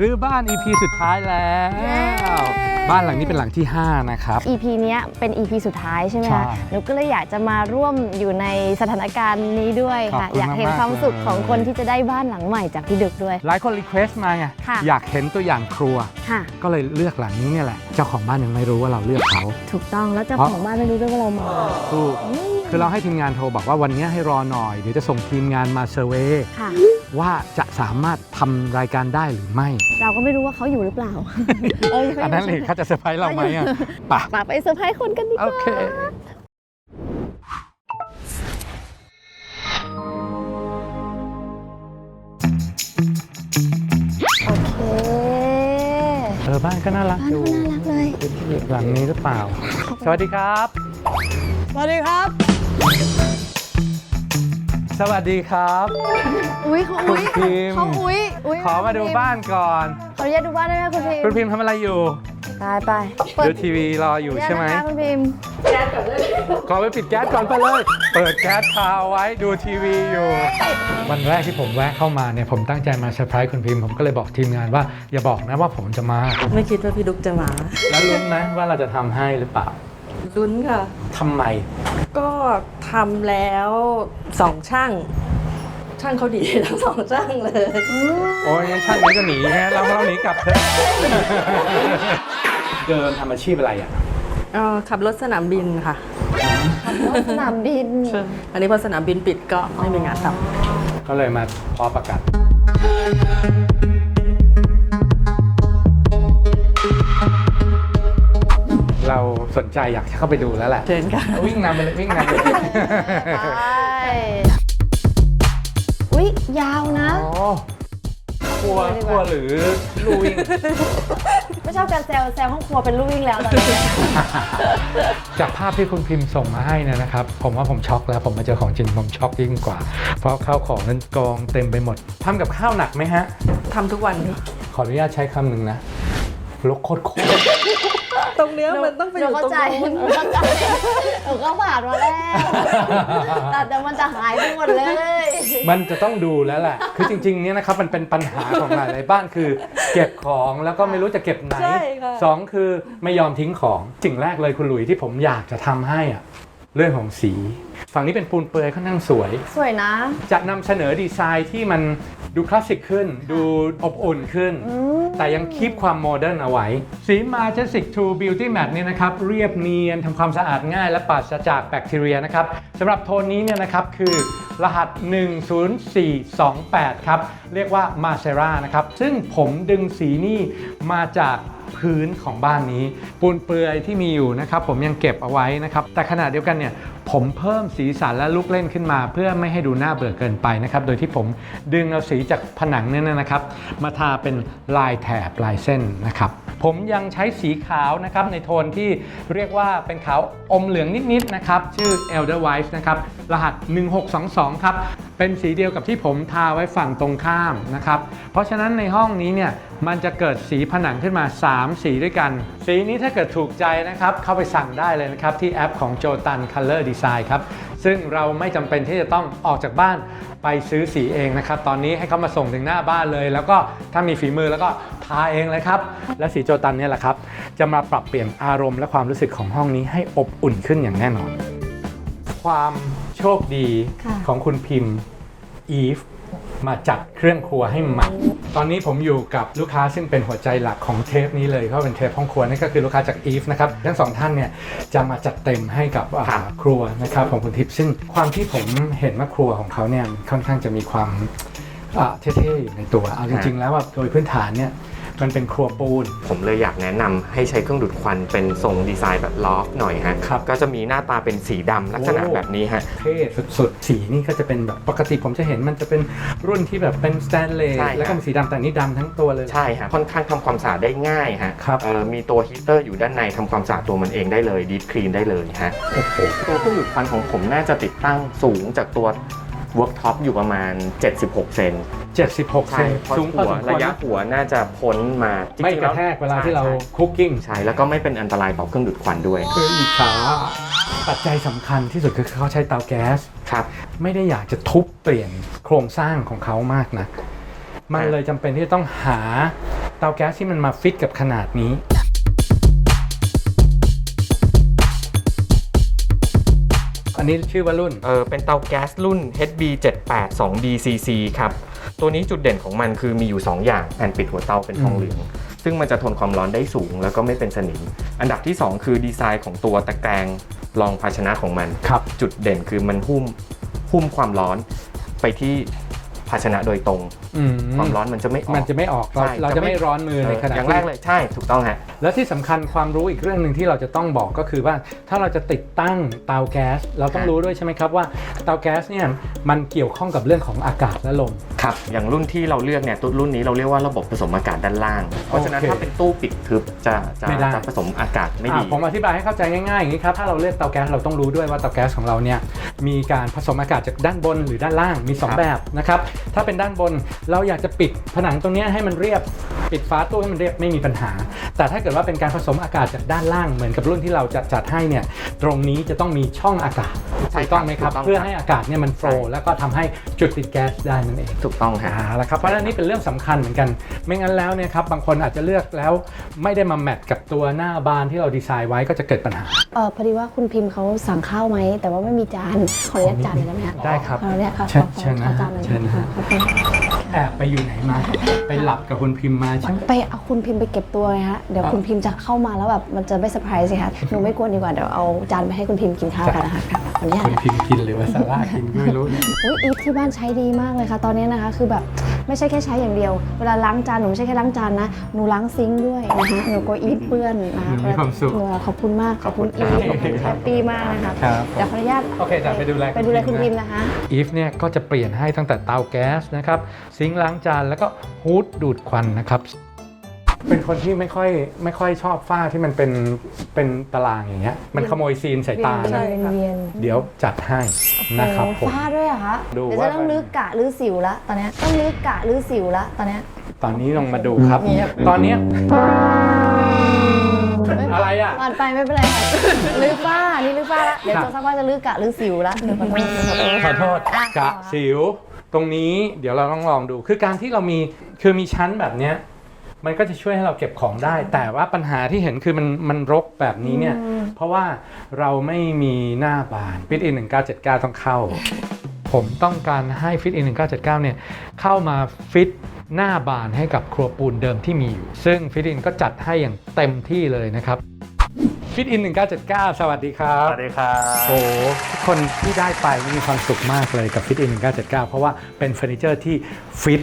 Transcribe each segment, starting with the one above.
รื้อบ้าน EP สุดท้ายแล้ว บ้านหลังนี้เป็นหลังที่ 5 นะครับ EP เนี้ยเป็น EP สุดท้ายใช่ไหมใช่คะหนูก็เลยอยากจะมาร่วมอยู่ในสถานการณ์นี้ด้วยค่ะ ขอบคุณอยากเห็นมากๆความสุขเลย ของคนที่จะได้บ้านหลังใหม่จากพี่ดึกด้วย หลายคนรีเควสต์มาไง ค่ะ อยากเห็นตัวอย่างครัว ค่ะ ก็เลยเลือกหลังนี้เนี่ยแหละ เจ้าของบ้านยังไม่รู้ว่าเราเลือกเขา ถูกต้องแล้วเจ้าเพราะของบ้านไม่รู้ด้วยว่าเรามาถูก คือเราให้ทีมงานโทรบอกว่าวันนี้ให้รอหน่อย เดี๋ยวจะส่งทีมงานมาเซอร์เวย์ค่ะ ว่าจะสามารถทำรายการได้หรือไม่ เราก็ไม่รู้ว่าเขาอยู่หรือเปล่าเอออันนั้นเลยเขาจะเซอร์ไพรส์เราไหมอะไป่ะป่าไปเซอร์ไพรส์คนกันดีกโอว่า เค โอเคเออบ้านก็น่ารักบ้านอยู่เขาน่ารักเลยหลังนี้หรือเปล่า สวัสดีครับ สวัสดีครับ สวัสดีครับอุ้ยเขาอุ้ยคุณพิมพ์เขาอุ้ยอุ้ยขอมาดูบ้านก่อน ขออนุญาตดูบ้านได้ไหมคุณพิมพ์คุณพิมพ์ทำอะไรอยู่ ตายไปเปิดูดทีวีรออยู่ใช่ไหม ขออนุญาตนะคะคุณพิมพ์ขอไปปิดแก๊สก่อนไปเลย เปิดแก๊สคาไว้ดูทีวีอยู่ วันแรกที่ผมแวะเข้ามาเนี่ยผมตั้งใจมาเซอร์ไพรส์คุณพิมพ์ผมก็เลยบอกทีมงานว่าอย่าบอกนะว่าผมจะมา ไม่คิดว่าพี่ดุ๊กจะมา แล้วลุ้นไหมว่าเราจะทำให้หรือเปล่า ลุ้นค่ะ ทำไม ก็ทำแล้วสองช่าง ช่างเขาดีทั้งสองช่างเลย โอ้ยงั้นช่างนี้ก็หนีฮะเราเราหนีกลับเถอะเดินทำอาชีพอะไรอะเอ่อขับรถสนามบินค่ะสนามบิน อันนี้พอสนามบินปิดก็ไม่มีงานทก็เลยมาพอประกาศ สนใจอยากจะเข้าไปดูแล้วแหละำเชิญค่ะวิ่งนำไปเลยวิ่งนำไปเลยไปอุ้ยยาวนะ อ๋อครัวครัวหรือลูวิ่ง ไม่ชอบการแซวแซวห้องครัวเป็นลูกวิ่งแล้วตอนนี้ จากภาพที่คุณพิมพ์ส่งมาให้เนยนะครับ ผมว่าผมช็อกแล้ว ผมมาเจอของจริงผมช็อกยิ่งกว่า เพราะข้าวของนั้นกองเต็มไปหมดทำกับข้าวหนักไหมฮะ ทำทุกวันค่ะขออนุญาตใช้คำหนึ่งนะลกโคตรโคตร ตรงเนี้ยมันต้องไปหอนูยู่เข้าตรงใจนู้นหนูเข้าใจหนูก็ผ่านมาแล้วแต่เดี๋ยวมันจะหายไปหมดเลย มันจะต้องดูแล้วแหละ คือจริงๆเนี่ยนะครับมันเป็นปัญหาของหลายๆบ้านคือ เก็บของแล้วก็ไม่รู้จะเก็บไหนใช่ค่ะ สองคือไม่ยอมทิ้งของสิ่งแรกเลยคุณหลุยที่ผมอยากจะทำให้อะ เรื่องของสี ฝั่งนี้เป็นปูนเปลือยค่อนข้างสวย สวยนะ จะนำเสนอดีไซน์ที่มันดูคลาสสิกขึ้น ดูอบอุ่นขึ้น แต่ยังคีบความโมเดิร์นเอาไว้ สีมาเจสิก2 Beauty Matte เนี่ยนะครับ เรียบเนียนทำความสะอาดง่ายและปราศจากแบคทีเรียนะครับสำหรับโทนนี้เนี่ยนะครับคือรหัส 10428 ครับ เรียกว่า m a c e r a นะครับ ซึ่งผมดึงสีนี่มาจาก พื้นของบ้านนี้ ปูนเปลือยที่มีอยู่นะครับผมยังเก็บเอาไว้นะครับแต่ขณะเดียวกันเนี่ย ผมเพิ่มสีสันและลูกเล่นขึ้นมา เพื่อไม่ให้ดูน่าเบื่อเกินไปนะครับ โดยที่ผมดึงเอาสีจากผนังเนี่ยนะครับ มาทาเป็นลายแถบลายเส้นนะครับ ผมยังใช้สีขาวนะครับในโทนที่เรียกว่าเป็นขาวอมเหลืองนิดๆนะครับ ชื่อ Elder White นะครับรหัส 1622 ครับ เป็นสีเดียวกับที่ผมทาไว้ฝั่งตรงข้ามนะครับ เพราะฉะนั้นในห้องนี้เนี่ยมันจะเกิดสีผนังขึ้นมา 3 สีด้วยกัน สีนี้ถ้าเกิดถูกใจนะครับ เข้าไปสั่งได้เลยนะครับที่แอปของ Jotan Color Design ครับ ซึ่งเราไม่จำเป็นที่จะต้องออกจากบ้านไปซื้อสีเองนะครับ ตอนนี้ให้เขามาส่งถึงหน้าบ้านเลย แล้วก็ถ้ามีฝีมือแล้วก็ทาเองเลยครับ และสีโจตันเนี่ยแหละครับ จะมาปรับเปลี่ยนอารมณ์และความรู้สึกของห้องนี้ให้อบอุ่นขึ้นอย่างแน่นอน ความโชคดีค่ะของคุณพิมพ์อีฟ มาจัดเครื่องครัวให้ใหม่ตอนนี้ผมอยู่กับลูกค้าซึ่งเป็นหัวใจหลักของเทปนี้เลยเขาเป็นเทปห้องครัวนั่นก็คือลูกค้าจากอีฟนะครับทั้งสองท่านเนี่ยจะมาจัดเต็มให้กับอ่าครัวนะครับของคุณทิพย์ซึ่งความที่ผมเห็นว่าครัวของเขาเนี่ยค่อนข้างจะมีความ อ่าเท่ๆอยู่ในตัวเอาจริงๆแล้วว่าโดยพื้นฐานเนี่ย มันเป็นครัวปูน ผมเลยอยากแนะนำให้ใช้เครื่องดูดควันเป็นทรงดีไซน์แบบลอฟหน่อยฮะ ครับก็จะมีหน้าตาเป็นสีดำลักษณะโอ้ แบบนี้ฮะ เท่สุดๆ สีนี่ก็จะเป็นแบบปกติผมจะเห็นมันจะเป็นรุ่นที่แบบเป็นสแตนเลสใช่ครับ แล้วก็มีสีดำแต่อันนี่ดำทั้งตัวเลย ใช่ฮะค่อนข้างทำความสะอาดได้ง่ายฮะครับ เอ่อมีตัวฮีเตอร์อยู่ด้านในทำความสะอาดตัวมันเองได้เลยดี p คลีนได้เลยฮะ โอ้โหตัวเครื่องดูดควันของผมน่าจะติดตั้งสูงจากตัว เวิร์กท็อปอยู่ประมาณ 76 เซน76 เซใช่นเพราะสูงพอหัวสมควระรยะนะหัวน่าจะพ้นมาจงๆไม่กระแทกเวลาที่เราคุกกิ้งใช่แล้วก็ไม่เป็นอันตรายต่อเครื่องดูดควันด้วยคืออิจฉาปัจจัยสำคัญที่สุดคือเขาใช้เตาแก๊สครับ ไม่ได้อยากจะทุบเปลี่ยนโครงสร้างของเขามากนะมันเลยจำเป็นที่จะต้องหาเตาแก๊สที่มันมาฟิตกับขนาดนี้ นนี้ชื่อว่ารุ่น เออเป็นเตาแก๊สรุ่น HB782DCC ครับ ตัวนี้จุดเด่นของมันคือมีอยู่ 2 อย่างแผ่นปิดหัวเตาเป็นทองเหลือง ซึ่งมันจะทนความร้อนได้สูง แล้วก็ไม่เป็นสนิม อันดับที่ 2 คือดีไซน์ของตัวตะแกรงรองภาชนะของมัน ครับ จุดเด่นคือมันหุ้มหุ้มความร้อนไปที่ ภาชนะโดยตรง อืความร้อนมันจะไม่ออกมันจะไม่ออกเราใช่เราจะไม่ร้อนมือในขณะอย่างที่แรกเลยใช่ถูกต้องฮะ แล้วที่สำคัญความรู้อีกเรื่องหนึ่งที่เราจะต้องบอกก็คือว่าถ้าเราจะติดตั้งเตาแก๊ส เราต้องครับ รู้ด้วยใช่ไหมครับว่าเตาแก๊สเนี่ยมันเกี่ยวข้องกับเรื่องของอากาศและลม ครับอย่างรุ่นที่เราเลือกเนี่ยตัวรุ่นนี้เราเรียกว่าระบบผสมอากาศด้านล่าง เพราะฉะนั้นโอเคถ้าเป็นตู้ปิดทึบจะจะไม่ได้ จะผสมอากาศไม่ดี อะผมอธิบายให้เข้าใจง่ายๆอย่างนี้ครับถ้าเราเลือกเตาแก๊สเราต้องรู้ด้วยว่าเตาแก๊สของเราเนี่ยมีการผสมอากาศจากด้านบนหรือด้านล่างมี ครับ2แบบนะครับถ้าเป็นด้านบนเราอยากจะปิดผนังตรงเนี้ยให้มันเรียบปิดฝาตู้ให้มันเรียบไม่มีปัญหา แต่ถ้าเกิดว่าเป็นการผสมอากาศจากด้านล่างเหมือนกับรุ่นที่เราจะจัดให้เนี่ยตรงนี้จะต้องมีช่องอากาศใช่ถูกต้องไหมครับถูกต้องเพื่อให้อากาศเนี่ยมันโฟลใช่แล้วก็ทำให้จุดติดแก๊สได้นั่นเอง ถูกต้องฮะอ่าแล้วครับเพราะฉะนั้นนี่เป็นเรื่องสำคัญเหมือนกัน ไม่งั้นแล้วเนี่ยครับบางคนอาจจะเลือกแล้วไม่ได้มาแมทกับตัวหน้าบานที่เราดีไซน์ไว้ก็จะเกิดปัญหา เออพอดีว่าคุณพิมพ์เขาสั่งข้าวไหม แต่ว่าไม่มีจาน ขออนุญาตจานหน่อยได้ไหมคะได้ครับขออนุญาตค่ะเชิญขอเชิญนะขอจานหน่อยเชิญนะค่ะขอบคุณ แอบไปอยู่ไหนมา ไปหลับกับคุณพิมพ์มาใช่ไหม ไปเอาคุณพิมพ์ไปเก็บตัวไงฮะ เดี๋ยวอะคุณพิมพ์จะเข้ามาแล้วแบบมันจะไม่เซอร์ไพรส์สิคะหนูไม่กวนดีกว่า เดี๋ยวเอาจานไปให้คุณพิมพ์กินข้าวกันนะคะค่ะขออนุญาตคุณนะพิมพ์กินหรือว่าซาร่ากินก็ไม่รู้อุ้ยอีฟที่บ้านใช้ดีมากเลยค่ะ ตอนนี้นะคะ คือแบบไม่ใช่แค่ใช้อย่างเดียว เวลาล้างจานหนูไม่ใช่แค่ล้างจานนะ หนูล้างซิงค์ด้วยนะคะหนูกลัวอีฟเปื้อนนะคะหนูมีความสุขหนูขอบคุณมาก ขอบคุณอีฟขอบคุณแฮปปี้มากนะคะครับเดี๋ยวขออนุญาตโอเคจ้ะไปดูแลไปดูแลคุคุณณพิพิมมพ์พ์นะ นะคะ อีฟเนี่ยก็จะเปลี่ยนให้ตั้งแต่เตาแก๊สนะครับซิงค์ล้างจาน แล้วก็ฮูดดูดควันนะครับ เป็นคนที่ไม่ค่อยไม่ค่อยชอบฝ้าที่มันเป็นเป็นตารางอย่างเงี้ย มันขโมยซีนใส่ตาเวียนนะเวียนเวียนเดี๋ยวจัดให้นะครับผมโอ้ฟ้าด้วยเหรอะคะดูเดี๋ยวว่า จะต้องลึกกะหรือสิวละตอนเนี้ยต้องลึกกะหรือสิวละตอนเนี้ย ตอนนี้ลองมาดูครับ เงียบ ตอนเนี้ยอะไรอะ ผ่านไปไม่เป็นไรค่ะลึกฟ้านี่ลึกฟ้าละเดี๋ยวครับจะสักว่าจะลึกกะหรือสิวละเดี๋ยวขอโทษ ขอโทษขอโทษอ่กะสิว ตรงนี้เดี๋ยวเราต้องลองดู คือการที่เรามีคือมีชั้นแบบเนี้ยมันก็จะช่วยให้เราเก็บของได้ แต่ว่าปัญหาที่เห็นคือมันมันรกแบบนี้เนี่ย เพราะว่าเราไม่มีหน้าบานฟิตอิน1979 ต้องเข้า ผมต้องการให้ฟิตอิน1979 เนี่ย เข้ามาฟิตหน้าบานให้กับครัวปูนเดิมที่มีอยู่ ซึ่งฟิตอินก็จัดให้อย่างเต็มที่เลยนะครับ ฟิตอิน1979 สวัสดีครับ สวัสดีครับโอ้โหทุกคนที่ได้ไปมีความสุขมากเลยกับ Fit In 1979 เพราะว่าเป็นเฟอร์นิเจอร์ที่ฟิต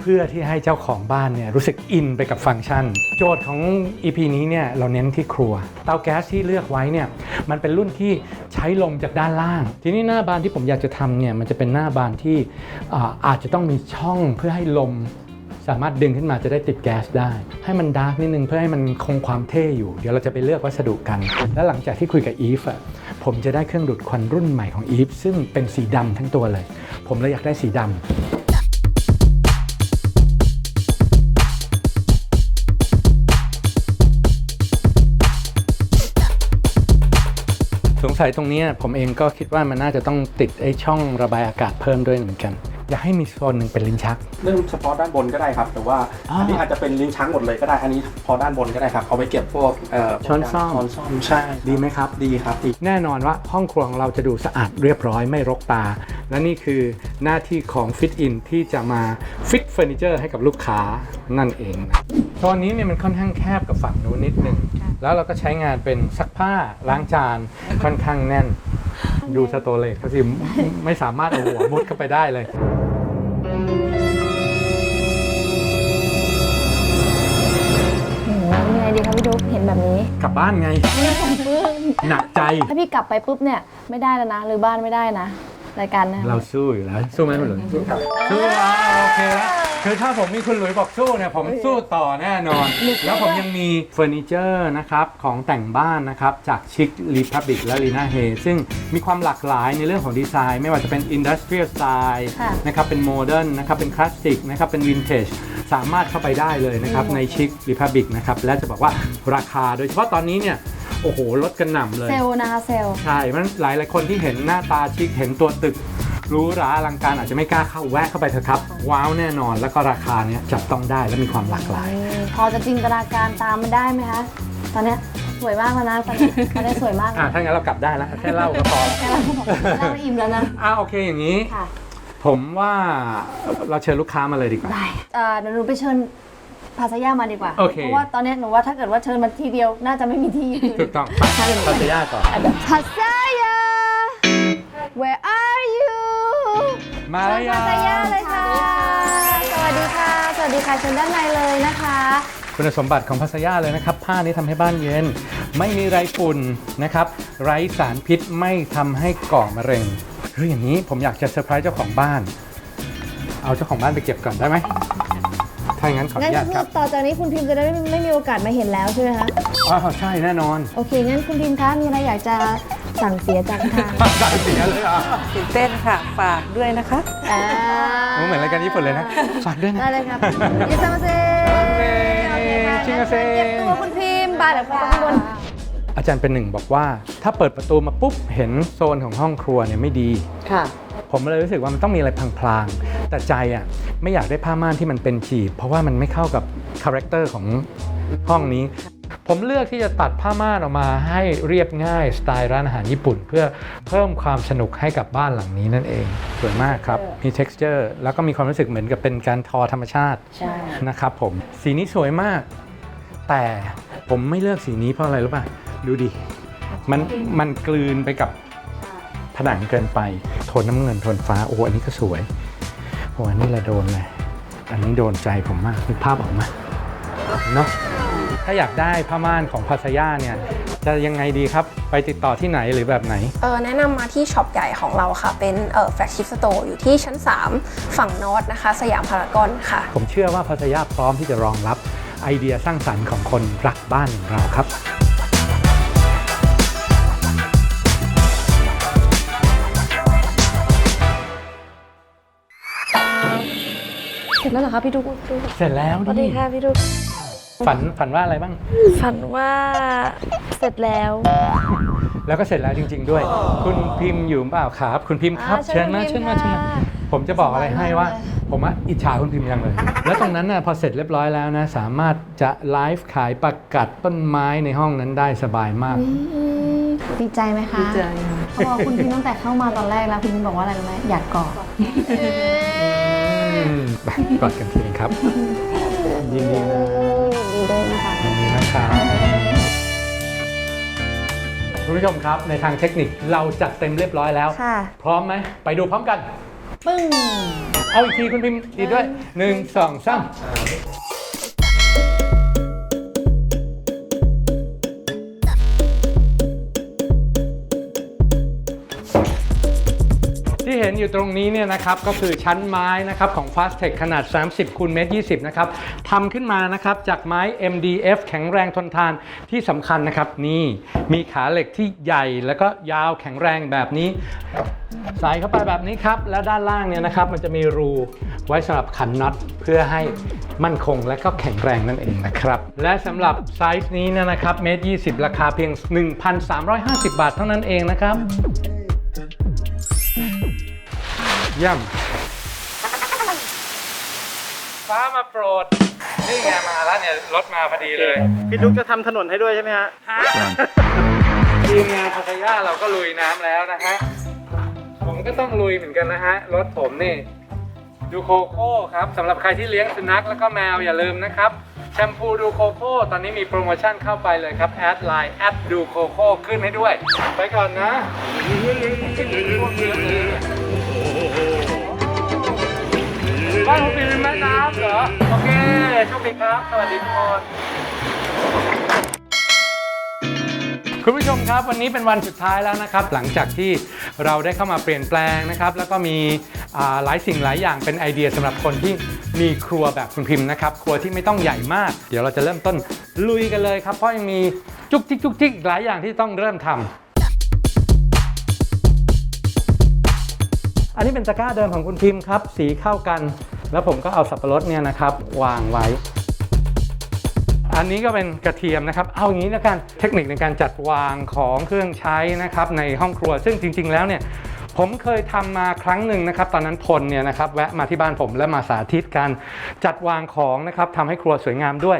เพื่อที่ให้เจ้าของบ้านเนี่ยรู้สึกอินไปกับฟังก์ชัน โจทย์ของ EP นี้เนี่ยเราเน้นที่ครัว เตาแก๊สที่เลือกไว้เนี่ยมันเป็นรุ่นที่ใช้ลมจากด้านล่าง ทีนี้หน้าบานที่ผมอยากจะทำเนี่ยมันจะเป็นหน้าบานที่อ่าอาจจะต้องมีช่องเพื่อให้ลม สามารถดึงขึ้นมาจะได้ติดแก๊สได้ ให้มันดาร์กนิดนึงเพื่อให้มันคงความเท่อยู่ เดี๋ยวเราจะไปเลือกวัสดุกัน แล้วหลังจากที่คุยกับอีฟอะผมจะได้เครื่องดูดควันรุ่นใหม่ของอีฟซึ่งเป็นสีดำทั้งตัวเลย ผมเลยอยากได้สีดำสงสัยตรงนี้ผมเองก็คิดว่ามันน่าจะต้องติดไอ้ช่องระบายอากาศเพิ่มด้วยเหมือนกัน อยากให้มีโซนหนึ่งเป็นลิ้นชัก เรื่องเฉพาะด้านบนก็ได้ครับ แต่ว่าอ่า อันนี้อาจจะเป็นลิ้นชักหมดเลยก็ได้ อันนี้พอด้านบนก็ได้ครับ เอาไปเก็บพวกเอ่อช้อนส้อมช้อนส้อมใช่ดีไหมครับ ดีครับดี แน่นอนว่าห้องครัวของเราจะดูสะอาดเรียบร้อยไม่รกตา และนี่คือหน้าที่ของ Fit In ที่จะมาฟิตเฟอร์นิเจอร์ให้กับลูกค้านั่นเองนะโซนนี้เนี่ยมันค่อนข้างแคบกับฝั่งนู้นนิดนึงแล้วเราก็ใช้งานเป็นซักผ้าล้างจานค่อนข้างแน่น ดูสโตเลตเขาสิไม่สามารถเอาหัวมุดเข้าไปได้เลย ยังไงดีคะพี่ดุ๊กเห็นแบบนี้กลับบ้านไง หนักใจ ถ้าพี่กลับไปปุ๊บเนี่ยไม่ได้แล้วนะหรือบ้านไม่ได้นะรายการนะเราสู้อยู่แล้ว สู้ไหมคุณหลุยสู้ครับสู้อะโอเคแล้ว คือถ้าผมมีคุณหลุยบอกสู้เนี่ยผมสู้ต่อแน่นอน แล้วผมยังมีเฟอร์นิเจอร์นะครับของแต่งบ้านนะครับจากชิครีพับบิกและลีน่าเฮซึ่งมีความหลากหลายในเรื่องของดีไซน์ ไม่ว่าจะเป็นอินดัสเทรียลสไตล์ค่ะนะครับเป็นโมเดิร์นนะครับเป็นคลาสสิกนะครับเป็นวินเทจสามารถเข้าไปได้เลยนะครับในชิครีพับบิกนะครับและจะบอกว่าราคาโดยเฉพาะตอนนี้เนี่ยโอ้โหลดกระหน่ำเลยเซลล์นะคะเซลล์ใช่มันหลายหลายๆคนที่เห็นหน้าตาชิคเห็นตัวตึก หรู้ราอลังการอาจจะไม่กล้าเข้าแวะเข้าไปเถอะครับ ว้าวแน่นอนแล้วก็ราคาเนี้ยจับต้องได้และมีความหลากหลาย พอจะจินตนาการตามมันได้ไหมคะตอนเนี้ยสวยมากแล้วนะตอนนี้ตอนนี้สวยมากอะถ้างั้นเรากลับได้แล้วแค่เล่าก็พอแค่เราบอกเราอิ่มแล้วนะอะโอเคอย่างนี้ ค่ะผมว่าเราเชิญลูกค้ามาเลยดีกว่า ได้อ่าเดี๋ยวหนูไปเชิญภาษาย่ามาดีกว่า โอเค เพราะว่าตอนเนี้ยหนูว่าถ้าเกิดว่าเชิญมาทีเดียวน่าจะไม่มีที่ยืนถูกต้องไปใช่หนูพัทยาก่อนภาษาย่า where are you มาเชิแล้วภาษาย่าเลยค่ะ สวัสดีค่ะ สวัสดีค่ะเชิญด้านในเลยนะคะ คุณสมบัติของพัสยาเลยนะครับ ผ้านี้ทำให้บ้านเย็น ไม่มีไรฝุ่นนะครับ ไร้สารพิษไม่ทำให้ก่อมะเร็งเฮ้ยอย่างนี้ผมอยากจะเซอร์ไพรส์เจ้าของบ้าน เอาเจ้าของบ้านไปเก็บก่อนได้ไหมถ้าอย่างนั้นขอองั้นนุญาตคืครัอบต่อจากนี้คุณพิมพ์จะได้ไม่ไม่มีโอกาสมาเห็นแล้วใช่ไหมคะ อ้าวใช่แน่นอน โอเคงั้นคุณพิมพ์คะมีอะไรอยากจะ สั่งเสียจากทางได้เสียเลยเหรอะตื่นเต้นค่ะ ฝากด้วยนะคะอ่าเหมือนรายการญี่ปุ่นเลยนะ ฝากด้วยนะได้เลยครับยิซามาเซโอเคค่ะชิมาเซเก็บตัวคุณพิมพ์บาเดี๋ยวไปข้างบนอาจารย์เป็นหนึ่งบอกว่า ถ้าเปิดประตูมาปุ๊บเห็นโซนของห้องครัวเนี่ยไม่ดีค่ะผมเลยรู้สึกว่ามันต้องมีอะไรพลางๆ แต่ใจอะไม่อยากได้ผ้าม่านที่มันเป็นจีบ เพราะว่ามันไม่เข้ากับคาแรคเตอร์ของห้องนี้ ผมเลือกที่จะตัดผ้าม่านออกมาให้เรียบง่ายสไตล์ร้านอาหารญี่ปุ่น เพื่อเพิ่มความสนุกให้กับบ้านหลังนี้นั่นเอง สวยมากครับ มี texture แล้วก็มีความรู้สึกเหมือนกับเป็นการทอธรรมชาติใช่นะครับผมสีนี้สวยมาก แต่ผมไม่เลือกสีนี้เพราะอะไรรู้ป่ะดูดิมันมันกลืนไปกับผนังเกินไปโทนน้ำเงินโทนฟ้าโอ้โหอันนี้ก็สวยโอ้อันนี้ละโดนเลยอันนี้โดนใจผมมากนึกภาพออกมาเนาะ ถ้าอยากได้ผ้าม่านของพัสยาเนี่ยจะยังไงดีครับ ไปติดต่อที่ไหนหรือแบบไหน เออแนะนำมาที่ช็อปใหญ่ของเราค่ะ เป็นเอ่อแฟลกชิพสโตร์อยู่ที่ชั้น 3 ฝั่งนอตนะคะ สยามพารากอนค่ะ ผมเชื่อว่าพัทยาพร้อมที่จะรองรับไอเดียสร้างสรรค์ของคนรักบ้านอย่างเราครับเสร็จแล้วเหรอคะพี่ดุ๊กเสร็จแล้วสวัสดีค่ะพี่ดุ๊ก ฝันฝันว่าอะไรบ้าง ฝันว่าเสร็จแล้ว แล้วก็เสร็จแล้วจริง ๆ ด้วย คุณพิมพ์อยู่เปล่าครับ คุณพิมพ์ครับอ่าเชิญมาเชิญมาเชิญมาผมจะบอกอะไรให้ว่า ผมว่าอิจฉาคุณพิมพ์ยังเลย แล้วตรงนั้นน่ะพอเสร็จเรียบร้อยแล้วนะ สามารถจะไลฟ์ขายประกัดต้นไม้ในห้องนั้นได้สบายมาก ดีใจไหมคะดีใจค่ะเขาบอกคุณพิมพ์ตั้งแต่เข้ามาตอนแรกแล้วคุณพิมพ์บอกว่าอะไรรู้ไหมอยากกอดอืมไปกอดกันทีนึงครับ ยินดีนะดีด้วยนะคะยินดีนะครับคุณผู้ชมครับในทางเทคนิคเราจัดเต็มเรียบร้อยแล้ว ค่ะ พร้อมไหมไปดูพร้อมกัน ปึ้ง เอาอีกทีคุณพิมพ์ดีด้วยหนึ่งสองสาม เห็นอยู่ตรงนี้เนี่ยนะครับก็คือชั้นไม้นะครับของ Fast Tech ขนาด 30คูณเมตร20นะครับทำขึ้นมานะครับจากไม้ MDF แข็งแรงทนทานที่สำคัญนะครับนี่มีขาเหล็กที่ใหญ่แล้วก็ยาวแข็งแรงแบบนี้ใส่เข้าไปแบบนี้ครับ แล้วด้านล่างเนี่ยนะครับมันจะมีรูไว้สำหรับขันน็อตเพื่อให้มั่นคงและก็แข็งแรงนั่นเองนะครับ และสำหรับไซส์นี้นะครับเมตร20 ราคาเพียง 1,350 บาทเท่านั้นเองนะครับ เย่ำฟ้ามาโปรด นี่ไงมาแล้วเนี่ยรถมาพอดีเลยพี่ดุ๊กจะทำถนนให้ด้วยใช่ไหมฮะ ทีมงานพัทยาเราก็ลุยน้ำแล้วนะฮะ ผมก็ต้องลุยเหมือนกันนะฮะ รถผมนี่ ดูโคโค่ครับสำหรับใครที่เลี้ยงสุนัขแล้วก็แมวอย่าลืมนะครับ แชมพูดูโคโค่ตอนนี้มีโปรโมชั่นเข้าไปเลยครับ แอดไลน์แอดดูโคโค่ขึ้นให้ด้วย ไปก่อนนะ บ้านผมมีแม่น้ำเหรอ โอเคโชคดีครับ สวัสดีทุกคน คุณผู้ชมครับวันนี้เป็นวันสุดท้ายแล้วนะครับ หลังจากที่เราได้เข้ามาเปลี่ยนแปลงนะครับ แล้วก็มีอ่าหลายสิ่งหลายอย่างเป็นไอเดียสำหรับคนที่มีครัวแบบคุณพิมพ์นะครับ ครัวที่ไม่ต้องใหญ่มาก เดี๋ยวเราจะเริ่มต้นลุยกันเลยครับ เพราะยังมีจุกจิกจุกจิกอีกหลายอย่างที่ต้องเริ่มทำอันนี้เป็นตะกร้าเดิมของคุณพิมพ์ครับ สีเข้ากัน แล้วผมก็เอาสับปะรดเนี่ยนะครับวางไว้ อันนี้ก็เป็นกระเทียมนะครับ เอาอย่างนี้นะกันเทคนิคในการจัดวางของเครื่องใช้นะครับในห้องครัว ซึ่งจริง ๆ แล้วเนี่ยผมเคยทำมาครั้งหนึ่งนะครับ ตอนนั้นพลเนี่ยนะครับแวะมาที่บ้านผมและมาสาธิตการจัดวางของนะครับทำให้ครัวสวยงามด้วย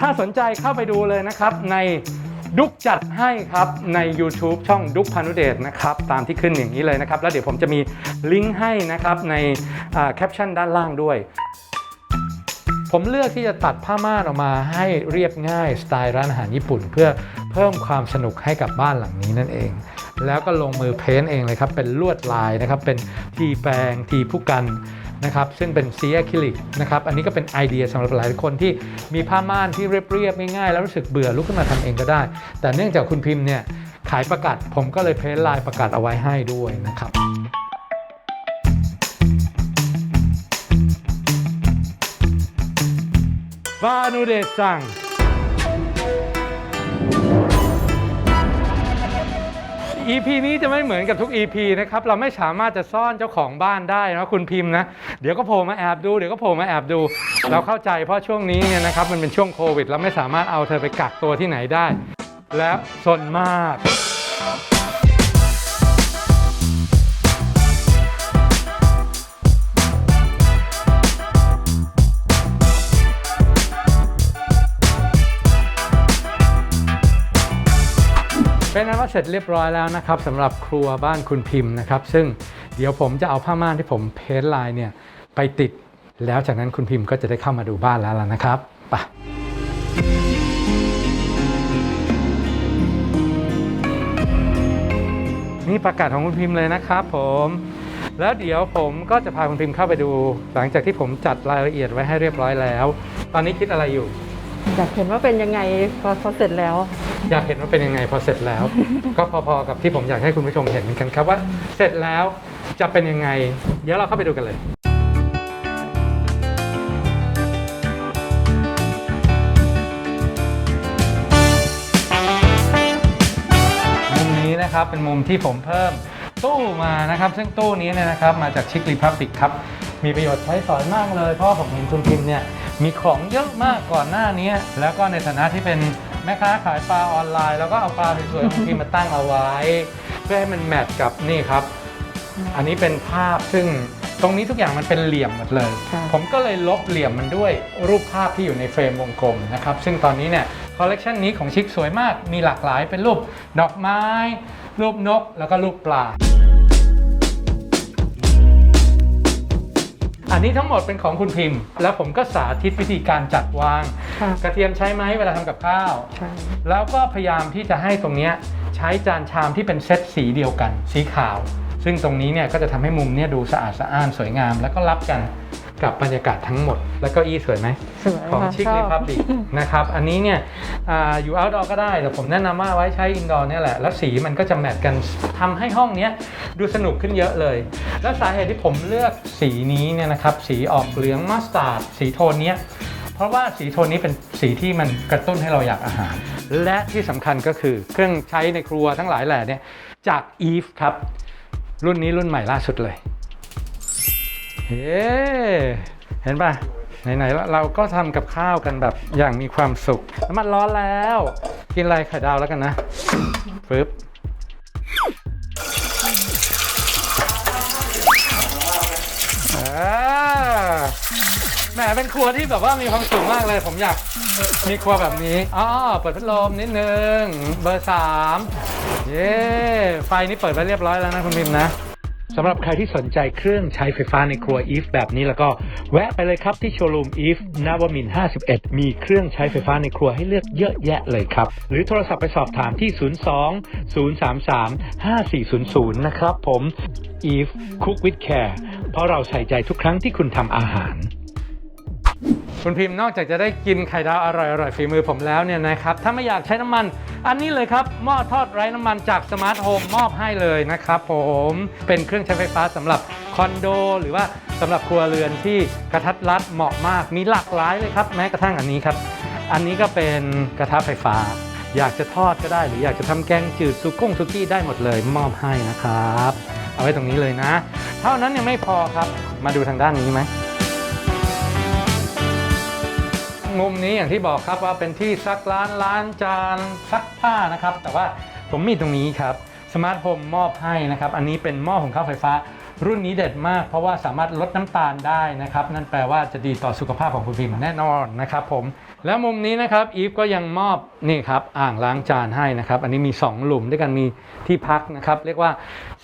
ถ้าสนใจเข้าไปดูเลยนะครับใน ดุกจัดให้ครับใน YouTube ช่องดุกพานุเดชนะครับตามที่ขึ้นอย่างนี้เลยนะครับ แล้วเดี๋ยวผมจะมีลิงก์ให้นะครับในแคปชั่นด้านล่างด้วย ผมเลือกที่จะตัดผ้าม่านออกมาให้เรียบง่ายสไตล์ร้านอาหารญี่ปุ่น เพื่อเพิ่มความสนุกให้กับบ้านหลังนี้นั่นเอง แล้วก็ลงมือเพ้นท์เองเลยครับเป็นลวดลายนะครับเป็นทีแปรงทีผู้กัน นะครับซึ่งเป็นซีอะคริลิกนะครับอันนี้ก็เป็นไอเดียสำหรับหลายคนที่มีผ้าม่านที่เรียบๆง่ายๆ แล้วรู้สึกเบื่อลุกขึ้นมาทำเองก็ได้ แต่เนื่องจากคุณพิมพ์เนี่ยขายประกาศผมก็เลยเพ้นไลายประกาศเอาไว้ให้ด้วยนะครับบานูเดชสั่ง EP นี้จะไม่เหมือนกับทุก EP นะครับ เราไม่สามารถจะซ่อนเจ้าของบ้านได้นะคุณพิมพ์นะ เดี๋ยวก็โผล่มาแอบดู เดี๋ยวก็โผล่มาแอบดู เราเข้าใจเพราะช่วงนี้เนี่ยนะครับ มันเป็นช่วงโควิด เราไม่สามารถเอาเธอไปกักตัวที่ไหนได้ แล้วสนมาก เป็นนั้นว่าเสร็จเรียบร้อยแล้วนะครับสำหรับครัวบ้านคุณพิมพ์นะครับ ซึ่งเดี๋ยวผมจะเอาผ้าม่านที่ผมเพ้นท์ลายเนี่ยไปติด แล้วจากนั้นคุณพิมพ์ก็จะได้เข้ามาดูบ้านแล้วล่ะนะครับไปนี่ประกาศของคุณพิมพ์เลยนะครับผมแล้วเดี๋ยวผมก็จะพาคุณพิมพ์เข้าไปดู หลังจากที่ผมจัดรายละเอียดไว้ให้เรียบร้อยแล้ว ตอนนี้คิดอะไรอยู่ อยากเห็นว่าเป็นยังไงพอพอเสร็จแล้ว อยากเห็นว่าเป็นยังไงพอเสร็จแล้ว ก็พอๆกับที่ผมอยากให้คุณผู้ชมเห็นเหมือนกันครับว่า เสร็จแล้วจะเป็นยังไง เดี๋ยวเราเข้าไปดูกันเลย มุมนี้นะครับเป็นมุมที่ผมเพิ่มตู้มานะครับ ซึ่งตู้นี้เนี่ยนะครับมาจากชิครีพับบิกครับ มีประโยชน์ใช้สอยมากเลย เพราะผมเห็นคุณพิมพ์เนี่ย มีของเยอะมากก่อนหน้านี้ แล้วก็ในฐานะที่เป็นแม่ค้าขายปลาออนไลน์ แล้วก็เอาปลาสวยๆของพิมพ์มาตั้งเอาไว้ เพื่อให้มันแมทกับนี่ครับ อันนี้เป็นภาพซึ่งตรงนี้ทุกอย่างมันเป็นเหลี่ยมหมดเลย ค่ะ ผมก็เลยลบเหลี่ยมมันด้วยรูปภาพที่อยู่ในเฟรมวงกลมนะครับ ซึ่งตอนนี้เนี่ยคอลเลกชันนี้ของชิคสวยมาก มีหลากหลายเป็นรูปดอกไม้ รูปนก แล้วก็รูปปลา นนี้ทั้งหมดเป็นของคุณพิมพ์ แล้วผมก็สาธิตวิธีการจัดวาง ค่ะกระเทียมใช้ไหมเวลาทำกับข้าว ใช่แล้วก็พยายามที่จะให้ตรงเนี้ยใช้จานชามที่เป็นเซตสีเดียวกัน สีขาว ซึ่งตรงนี้เนี่ยก็จะทำให้มุมเนี่ยดูสะอาดสะอ้านสวยงาม แล้วก็รับกันกับบรรยากาศทั้งหมด แล้วก็อี้สวยไหมสวยของค่ะชิคชรีอบพับบิกนะครับ อันนี้เนี่ยอาอยู่ outdoor ก็ได้ แต่ผมแนะนำว่าไว้ใช้ indoor เนี่ยแหละ แล้วสีมันก็จะแมทกันทำให้ห้องเนี้ยดูสนุกขึ้นเยอะเลย แล้วสาเหตุที่ผมเลือกสีนี้เนี่ยนะครับ สีออกเหลืองมัสตาร์ดสีโทนเนี้ยเพราะว่าสีโทนนี้เป็นสีที่มันกระตุ้นให้เราอยากอาหาร และที่สำคัญก็คือเครื่องใช้ในครัวทั้งหลายแหล่เนี่ยจาก Eve ครับ รุ่นนี้รุ่นใหม่ล่าสุดเลย เฮ้เห็นป่ะไหนๆเราก็ทำกับข้าวกันแบบอย่างมีความสุขน้ำมันร้อนแล้ว กินอะไรไข่ดาวแล้วกันนะปึ๊บแหมเป็นครัวที่แบบว่ามีความสุขมากเลย ผมอยากมีครัวแบบนี้อ๋อเปิดพัดลมนิดนึง เบอร์สาม เย้ไฟนี่เปิดไว้เรียบร้อยแล้วนะคุณพิมพ์นะสำหรับใครที่สนใจเครื่องใช้ไฟฟ้าในครัว Eve แบบนี้แล้วก็แวะไปเลยครับที่โชว์รูม Eve นวมิน 51 มีเครื่องใช้ไฟฟ้าในครัวให้เลือกเยอะแยะเลยครับ หรือโทรศัพท์ไปสอบถามที่ 02 033 5400 นะครับผม Eve Cook with Care เพราะเราใส่ใจทุกครั้งที่คุณทำอาหาร คุณพิมพ์นอกจากจะได้กินไข่ดาวอร่อยๆฝีมือผมแล้วเนี่ยนะครับ ถ้าไม่อยากใช้น้ำมัน อันนี้เลยครับ หม้อทอดไร้น้ำมันจากสมาร์ทโฮมมอบให้เลยนะครับผมเป็นเครื่องใช้ไฟฟ้าสำหรับคอนโด หรือว่าสำหรับครัวเรือนที่กระทัดรัดเหมาะมาก มีหลากหลายเลยครับ แม้กระทั่งอันนี้ครับ อันนี้ก็เป็นกระทะไฟฟ้า อยากจะทอดก็ได้ หรืออยากจะทำแกงจืดซุกุ้งซุกี้ได้หมดเลยมอบให้นะครับ เอาไว้ตรงนี้เลยนะ เท่านั้นยังไม่พอครับ มาดูทางด้านนี้ไหม มุมนี้อย่างที่บอกครับว่าเป็นที่ซักล้านล้างจานซักผ้านะครับ แต่ว่าผมมีตรงนี้ครับสมาร์ทโฮมมอบให้นะครับ อันนี้เป็นหม้อหุงข้าวไฟฟ้า รุ่นนี้เด็ดมาก เพราะว่าสามารถลดน้ำตาลได้นะครับ นั่นแปลว่าจะดีต่อสุขภาพของคุณพิล์มแน่นอนนะครับผม แล้วมุมนี้นะครับอีฟก็ยังมอบนี่ครับอ่างล้างจานให้นะครับ อันนี้มี 2 หลุมด้วยกันมีที่พักนะครับ เรียกว่า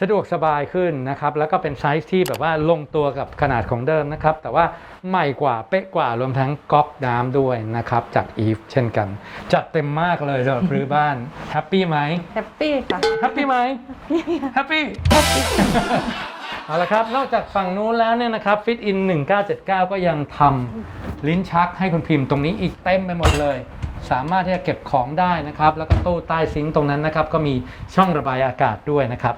สะดวกสบายขึ้นนะครับ แล้วก็เป็นไซส์ที่แบบว่าลงตัวกับขนาดของเดิมนะครับ แต่ว่าใหม่กว่าเป๊ะกว่ารวมทั้งก๊อกน้ำด้วยนะครับ จากอีฟเช่นกัน จัดเต็มมากเลยสำหรับรื้อบ้านแฮปปี้ไหมแฮปปี้ค่ะแฮปปี้ไหมแฮปปี้ เอาละครับนอกจากฝั่งนู้นแล้วเนี่ยนะครับฟิตอิน1979 ก็ยังทำลิ้นชักให้คุณพิมพ์ตรงนี้อีกเต็มไปหมดเลย สามารถที่จะเก็บของได้นะครับ แล้วก็ตู้ใต้ซิงค์ตรงนั้นนะครับ ก็มีช่องระบายอากาศด้วยนะครับ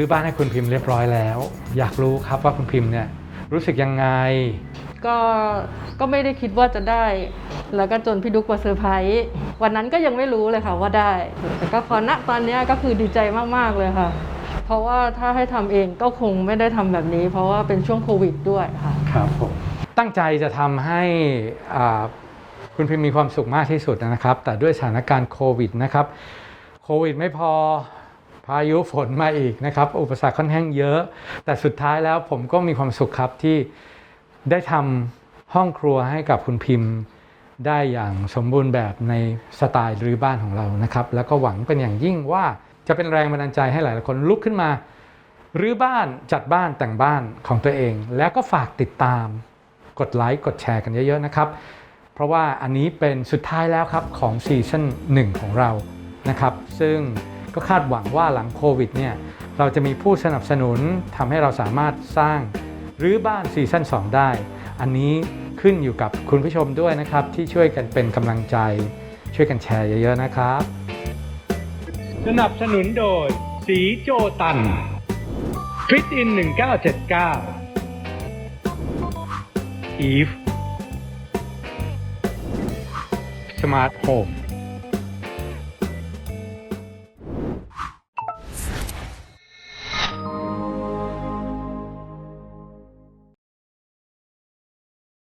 ผมรื้อบ้านให้คุณพิมพ์เรียบร้อยแล้ว อยากรู้ครับว่าคุณพิมพ์เนี่ยรู้สึกยังไง ก็ก็ไม่ได้คิดว่าจะได้ แล้วก็จนพี่ดุ๊กมาเซอร์ไพรส์วันนั้นก็ยังไม่รู้เลยค่ะว่าได้ แต่ก็พอณตอนเนี้ยก็คือดีใจมาก ๆ เลยค่ะ เพราะว่าถ้าให้ทำเองก็คงไม่ได้ทำแบบนี้ เพราะว่าเป็นช่วงโควิดด้วยค่ะ ครับผมตั้งใจจะทำให้อ่าคุณพิมพ์มีความสุขมากที่สุดนะครับ แต่ด้วยสถานการณ์โควิดนะครับ โควิดไม่พอพายุฝนมาอีกนะครับ อุปสรรคค่อนข้างเยอะ แต่สุดท้ายแล้วผมก็มีความสุขครับที่ได้ทำห้องครัวให้กับคุณพิมพ์ ได้อย่างสมบูรณ์แบบในสไตล์รื้อบ้านของเรานะครับ แล้วก็หวังเป็นอย่างยิ่งว่าจะเป็นแรงบันดาลใจให้หลาย ๆ คนลุกขึ้นมารื้อบ้านจัดบ้านแต่งบ้านของตัวเอง แล้วก็ฝากติดตามกดไลค์กดแชร์กันเยอะ ๆ นะครับ เพราะว่าอันนี้เป็นสุดท้ายแล้วครับของซีซั่น1ของเรานะครับ ซึ่ง ก็คาดหวังว่าหลังโควิดเนี่ยเราจะมีผู้สนับสนุนทำให้เราสามารถสร้างหรือบ้านซีซั่น2 ได้ อันนี้ขึ้นอยู่กับคุณผู้ชมด้วยนะครับ ที่ช่วยกันเป็นกำลังใจ ช่วยกันแชร์เยอะๆนะครับ สนับสนุนโดย สีโจตันฟิตอิน 1979 Eve Smart Home